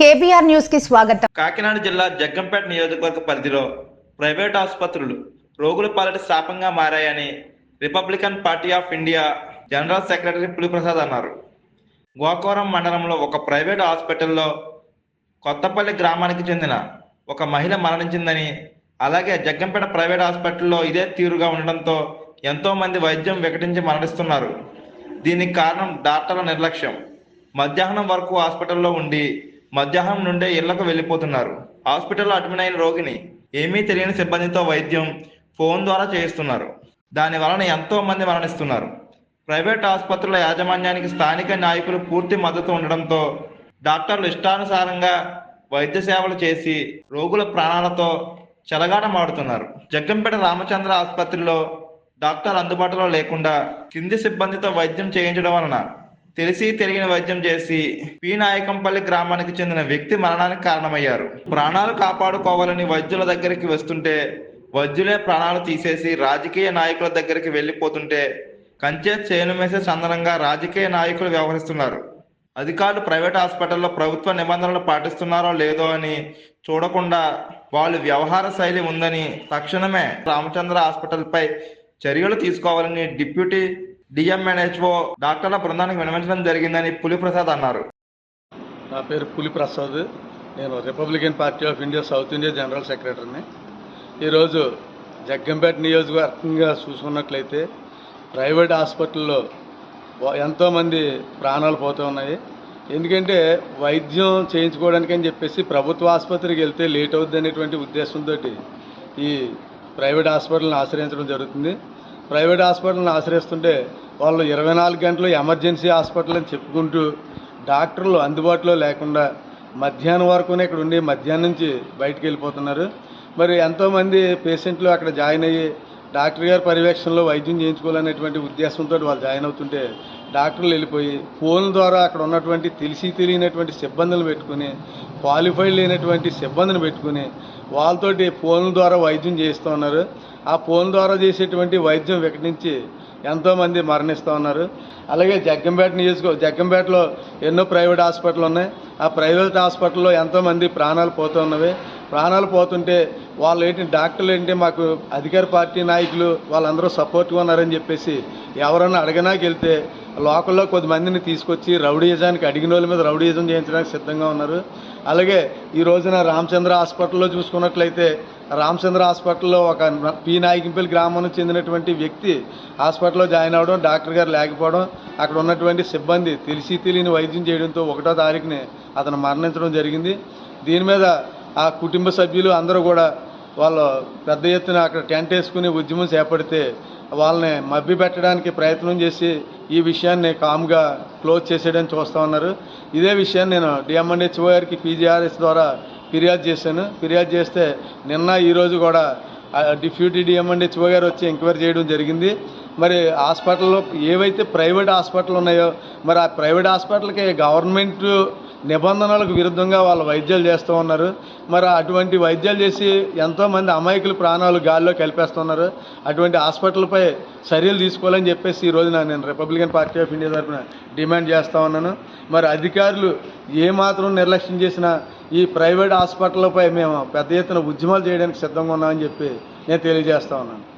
KBR న్యూస్కి స్వాగతం. కాకినాడ జిల్లా జగ్గంపేట నియోజకవర్గ పరిధిలో ప్రైవేట్ ఆసుపత్రులు రోగుల పాలట శాపంగా మారాయని Republican party of India general secretary Puliprasad అన్నారు. గోకవరం మండలంలో ఒక ప్రైవేట్ హాస్పిటల్లో కొత్తపల్లి గ్రామానికి చెందిన ఒక మహిళ మరణించిందని అలాగే జగ్గంపేట ప్రైవేట్ హాస్పిటల్లో ఇదే తీరుగా ఉండడంతో ఎంతో మంది వైద్యం వికటించి మరణిస్తున్నారు. దీనికి కారణం డాక్టర్ల నిర్లక్ష్యం. మధ్యాహ్నం వరకు హాస్పిటల్లో ఉండి మధ్యాహ్నం నుండే ఇళ్ళకు వెళ్ళిపోతున్నారు. హాస్పిటల్లో అడ్మిట్ అయిన రోగిని ఏమీ తెలియని సిబ్బందితో వైద్యం ఫోన్ ద్వారా చేయిస్తున్నారు. దాని వలన ఎంతో మంది మరణిస్తున్నారు. ప్రైవేట్ ఆసుపత్రుల యాజమాన్యానికి స్థానిక నాయకులు పూర్తి మద్దతు ఉండడంతో డాక్టర్లు ఇష్టానుసారంగా వైద్య సేవలు చేసి రోగుల ప్రాణాలతో చెలగాటమాడుతున్నారు. జగ్గంపేట రామచంద్ర ఆసుపత్రిలో డాక్టర్ అందుబాటులో లేకుండా కింది సిబ్బందితో వైద్యం చేయించడం వలన తెలిసి తెలియని వైద్యం చేసి పి నాయకంపల్లి గ్రామానికి చెందిన వ్యక్తి మరణానికి కారణమయ్యారు. ప్రాణాలు కాపాడుకోవాలని వైద్యుల దగ్గరికి వస్తుంటే వైద్యులే ప్రాణాలు తీసేసి రాజకీయ నాయకుల దగ్గరికి వెళ్ళిపోతుంటే కంచే చేనుమేసే సందనంగా రాజకీయ నాయకులు వ్యవహరిస్తున్నారు. అధికారులు ప్రైవేట్ హాస్పిటల్లో ప్రభుత్వ నిబంధనలు పాటిస్తున్నారో లేదో అని చూడకుండా వాళ్ళు వ్యవహార శైలి ఉందని తక్షణమే రామచంద్ర హాస్పిటల్పై చర్యలు తీసుకోవాలని డిప్యూటీ డిఎంఎన్హెచ్ఓ డాక్టర్ల బృందానికి వినవించడం జరిగిందని పులిప్రసాద్ అన్నారు. నా పేరు పులి ప్రసాద్ నేను Republican party of India south India general సెక్రటరీని. ఈరోజు జగ్గంపేట నియోజకవర్గంగా చూసుకున్నట్లయితే ప్రైవేట్ హాస్పిటల్లో ఎంతోమంది ప్రాణాలు పోతూ ఉన్నాయి. ఎందుకంటే వైద్యం చేయించుకోవడానికి అని చెప్పేసి ప్రభుత్వ ఆసుపత్రికి వెళ్తే లేట్ అవుద్ది అనేటువంటి ఉద్దేశంతో ఈ ప్రైవేట్ హాస్పిటల్ని ఆశ్రయించడం జరుగుతుంది. ప్రైవేట్ హాస్పిటల్ని ఆశ్రయిస్తుంటే వాళ్ళు ఇరవై నాలుగు గంటలు ఎమర్జెన్సీ హాస్పిటల్ అని చెప్పుకుంటూ డాక్టర్లు అందుబాటులో లేకుండా మధ్యాహ్నం వరకునే ఇక్కడ ఉండి మధ్యాహ్నం నుంచి బయటికి వెళ్ళిపోతున్నారు. మరి ఎంతోమంది పేషెంట్లు అక్కడ జాయిన్ అయ్యి డాక్టర్ గారి పర్యవేక్షణలో వైద్యం చేయించుకోవాలనేటువంటి ఉద్దేశంతో వాళ్ళు జాయిన్ అవుతుంటే డాక్టర్లు వెళ్ళిపోయి ఫోన్ ద్వారా అక్కడ ఉన్నటువంటి తెలిసి తెలియనటువంటి సిబ్బందులు పెట్టుకుని క్వాలిఫైడ్ లేనటువంటి సిబ్బందిని పెట్టుకుని వాళ్ళతోటి ఫోన్ల ద్వారా వైద్యం చేస్తూ ఉన్నారు. ఆ ఫోన్ ద్వారా చేసేటువంటి వైద్యం వికటించి ఎంతోమంది మరణిస్తూ ఉన్నారు. అలాగే జగ్గంపేట నియోజక జగ్గంపేటలో ఎన్నో ప్రైవేట్ హాస్పిటల్ ఉన్నాయి. ఆ ప్రైవేట్ హాస్పిటల్లో ఎంతోమంది ప్రాణాలు పోతూ ఉన్నవి. ప్రాణాలు పోతుంటే వాళ్ళు ఏంటి డాక్టర్లు ఏంటి మాకు అధికార పార్టీ నాయకులు వాళ్ళందరూ సపోర్ట్గా ఉన్నారని చెప్పేసి ఎవరన్నా అడగనాకెళ్తే లోకల్లో కొద్దిమందిని తీసుకొచ్చి రౌడీయజానికి అడిగిన వాళ్ళ మీద రౌడీయజం చేయించడానికి సిద్ధంగా ఉన్నారు. అలాగే ఈ రోజున రామచంద్ర హాస్పిటల్లో చూసుకున్నట్లయితే రామచంద్ర హాస్పిటల్లో ఒక పి నాయకంపల్లి గ్రామానికి చెందినటువంటి వ్యక్తి హాస్పిటల్లో జాయిన్ అవ్వడం డాక్టర్ గారు లేకపోవడం అక్కడ ఉన్నటువంటి సిబ్బంది తెలిసి తెలియని వైద్యం చేయడంతో ఒకటో తారీఖుని అతను మరణించడం జరిగింది. దీని మీద ఆ కుటుంబ సభ్యులు అందరూ కూడా వాళ్ళు పెద్ద ఎత్తున అక్కడ టెంట్ వేసుకుని ఉద్యమం చేపడితే వాళ్ళని మభ్య పెట్టడానికి ప్రయత్నం చేసి ఈ విషయాన్ని కామ్గా క్లోజ్ చేసేయడానికి చూస్తూ ఉన్నారు. ఇదే విషయాన్ని నేను డిఎంఎన్హెచ్ఓ గారికి పీజీఆర్ఎస్ ద్వారా ఫిర్యాదు చేశాను. ఫిర్యాదు చేస్తే నిన్న ఈరోజు కూడా డిప్యూటీ డిఎంఎన్హెచ్ఓ గారు వచ్చి ఎంక్వైరీ చేయడం జరిగింది. మరి హాస్పిటల్లో ఏవైతే ప్రైవేట్ హాస్పిటల్ ఉన్నాయో మరి ఆ ప్రైవేట్ హాస్పిటల్కి గవర్నమెంట్ నిబంధనలకు విరుద్ధంగా వాళ్ళు వైద్యాలు చేస్తూ ఉన్నారు. మరి అటువంటి వైద్యాలు చేసి ఎంతోమంది అమాయకుల ప్రాణాలు గాల్లో కలిపేస్తున్నారు. అటువంటి హాస్పిటల్పై చర్యలు తీసుకోవాలని చెప్పేసి ఈ రోజున నేను రిపబ్లికన్ పార్టీ ఆఫ్ ఇండియా తరఫున డిమాండ్ చేస్తూ ఉన్నాను. మరి అధికారులు ఏమాత్రం నిర్లక్ష్యం చేసినా ఈ ప్రైవేట్ హాస్పిటల్పై మేము పెద్ద ఎత్తున ఉద్యమాలు చేయడానికి సిద్ధంగా ఉన్నామని చెప్పి నేను తెలియజేస్తా ఉన్నాను.